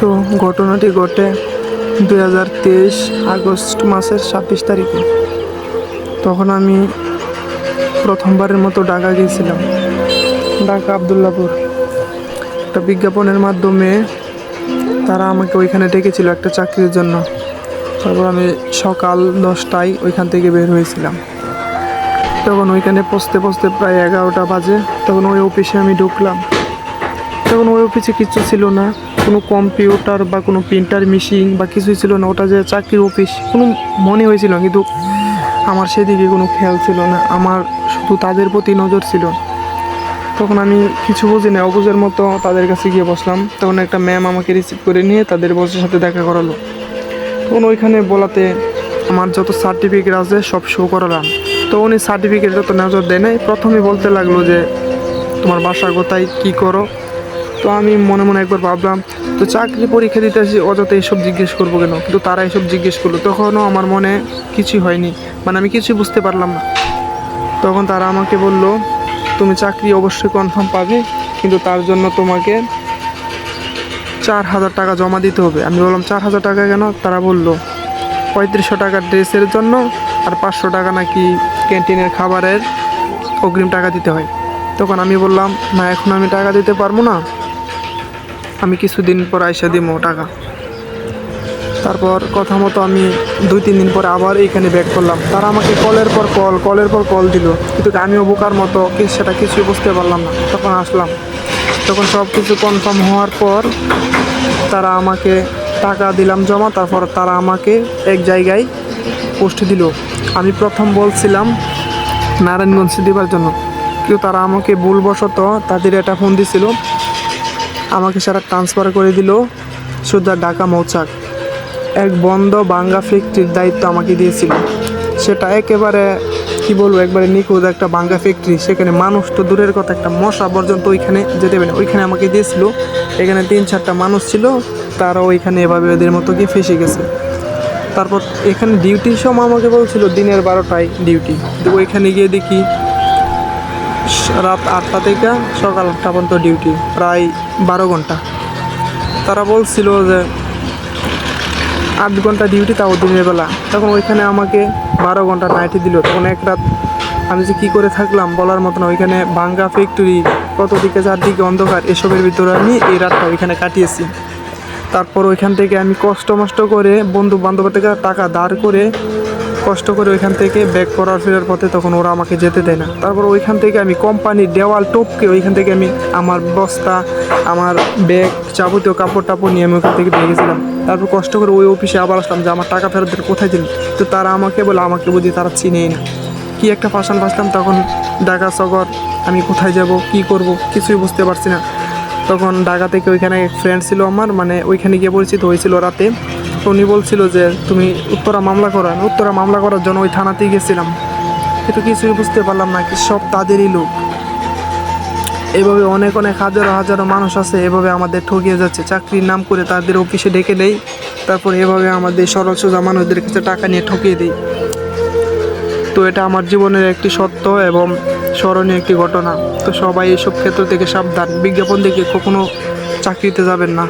তো ঘটনাটি ঘটে দুই হাজার তেইশ আগস্ট মাসের ছাব্বিশ তারিখে। তখন আমি প্রথমবারের মতো ঢাকা গিয়েছিলাম, ঢাকা আবদুল্লাপুর। একটা বিজ্ঞাপনের মাধ্যমে তারা আমাকে ওইখানে ডেকেছিল একটা চাকরির জন্য। তারপর আমি সকাল দশটায় ওইখান থেকে বের হয়েছিলাম। তখন ওইখানে পৌঁছতে পৌঁছতে প্রায় এগারোটা বাজে। তখন ওই অফিসে আমি ঢুকলাম। তখন ওই অফিসে কিছু ছিল না। কোনো কম্পিউটার বা কোনো প্রিন্টার মেশিন বা কিছুই ছিল না। ওটা যে চাকরির অফিস, কোনো মনে হয়েছিল কিন্তু আমার সেদিকে কোনো খেয়াল ছিল না। আমার শুধু তাদের প্রতি নজর ছিল। তখন আমি কিছু বুঝি না, অবুঝের মতো তাদের কাছে গিয়ে বসলাম। তখন একটা ম্যাম আমাকে রিসিভ করে নিয়ে তাদের বসের সাথে দেখা করালো। তখন ওইখানে বলাতে আমার যত সার্টিফিকেট আছে সব শো করালাম। তো উনি সার্টিফিকেটটা তো নজর দেয় নাই। প্রথমে বলতে লাগল যে, তোমার বাসা কোথায়? কী করো? তো আমি মনে মনে একবার ভাবলাম, তো চাকরি পরীক্ষা দিতে আসি, অযথা এসব জিজ্ঞেস করব কেন? কিন্তু তারা এসব জিজ্ঞেস করল। তখনও আমার মনে কিছুই হয়নি। মানে আমি কিছুই বুঝতে পারলাম না। তখন তারা আমাকে বলল, তুমি চাকরি অবশ্যই কনফার্ম পাবে, কিন্তু তার জন্য তোমাকে চার হাজার টাকা জমা দিতে হবে। আমি বললাম, চার হাজার টাকা কেন? তারা বলল, পঁয়ত্রিশশো টাকা ড্রেসের জন্য আর পাঁচশো টাকা নাকি ক্যান্টিনের খাবারের অগ্রিম টাকা দিতে হয়। তখন আমি বললাম, না, এখন আমি টাকা দিতে পারব না। আমি কিছুদিন পর আইসা দিব টাকা। তারপর কথা মতো আমি দুই, তিন দিন পরে আবার এইখানে ব্যাক করলাম। তারা আমাকে কলের পর কল কলের পর কল দিল। কিন্তু আমি বোকার মতো সেটা কিছুই বুঝতে পারলাম না। তখন আসলাম। তখন সব কিছু কনফার্ম হওয়ার পর তারা আমাকে টাকা দিলাম জমা। তারপর তারা আমাকে এক জায়গায় পোস্ট দিল। আমি প্রথম বলছিলাম, নারায়ণগঞ্জে দেবার জন্য। কিন্তু তারা আমাকে ভুলবশত তাদের একটা ফোন দিছিল। আমাকে সারা ট্রান্সফার করে দিল সুদা ঢাকা মৌচাক। এক বন্ধ বাঙ্গা ফ্যাক্টরির দায়িত্ব আমাকে দিয়েছিল। সেটা একেবারে, কি বলব, একবারে নিখুঁত একটা বাঙ্গা ফ্যাক্টরি সেখানে মানুষ তো দূরের কথা, একটা মশা পর্যন্ত ওইখানে যেতে পারে ওইখানে আমাকে দিয়েছিল। এখানে তিন চারটা মানুষ ছিল। তারা ওইখানে এভাবে ওদের মতো গিয়ে ফেসে গেছে। তারপর এখানে ডিউটির সময় আমাকে বলছিল দিনের বারোটায় ডিউটি ওইখানে গিয়ে দেখি রাত আটটা থেকে সকাল আটটা পর্যন্ত ডিউটি, প্রায় বারো ঘণ্টা। তারা বলছিল যে, আট ঘণ্টা ডিউটি তাও দিনের বেলা। তখন ওইখানে আমাকে বারো ঘণ্টা নাইটে দিল। তখন এক রাত আমি যে কী করে থাকলাম বলার মতো না, ওইখানে ভাঙ্গা ফ্যাক্টরি কত দিকে চারদিকে অন্ধকার, এসবের ভিতরে আমি এই রাতটা ওইখানে কাটিয়েছি। তারপর ওইখান থেকে আমি কষ্ট মষ্ট করে বন্ধু বান্ধবের থেকে টাকা দাঁড় করে কষ্ট করে ওইখান থেকে ব্যাক করার ফেরার পথে তখন ওরা আমাকে যেতে দেয় না। তারপর ওইখান থেকে আমি কোম্পানির দেওয়াল টোপকে ওইখান থেকে আমি আমার বস্তা, আমার ব্যাগ যাবতীয় কাপড় টাপড় নিয়ে আমি ওখান থেকে পেয়ে গেছিলাম। তারপর কষ্ট করে ওই অফিসে আবার আসলাম যে, আমার টাকা ফেরত কোথায় দিন তো তারা আমাকে বলে, আমাকে বুঝি তারা চিনেই না। কি একটা ফাঁসান ফাঁসলাম তখন ঢাকা শহর আমি কোথায় যাব, কি করব, কিছুই বুঝতে পারছি না। তখন ঢাকা থেকে ওইখানে ফ্রেন্ড ছিল আমার মানে ওইখানে গিয়ে পরিচিত হয়েছিল রাতে। উনি বলছিল যে তুমি উত্তরা মামলা করো। আমি উত্তরা মামলা করার জন্য ওই থানাতেই গেছিলাম। কিন্তু কিছুই বুঝতে পারলাম না কি সব তাদেরই লোক। এভাবে অনেক অনেক হাজারো হাজারো মানুষ আছে, এভাবে আমাদের ঠকিয়ে যাচ্ছে। চাকরির নাম করে তাদের অফিসে ডেকে দেয় তারপর এভাবে আমাদের সরল সোজা মানুষদের কাছে টাকা নিয়ে ঠকিয়ে দেয় তো এটা আমার জীবনের একটি সত্য এবং স্মরণীয় একটি ঘটনা। তো সবাই এসব ক্ষেত্র থেকে সাবধান। বিজ্ঞাপন দেখে কখনো চাকরিতে যাবেন না।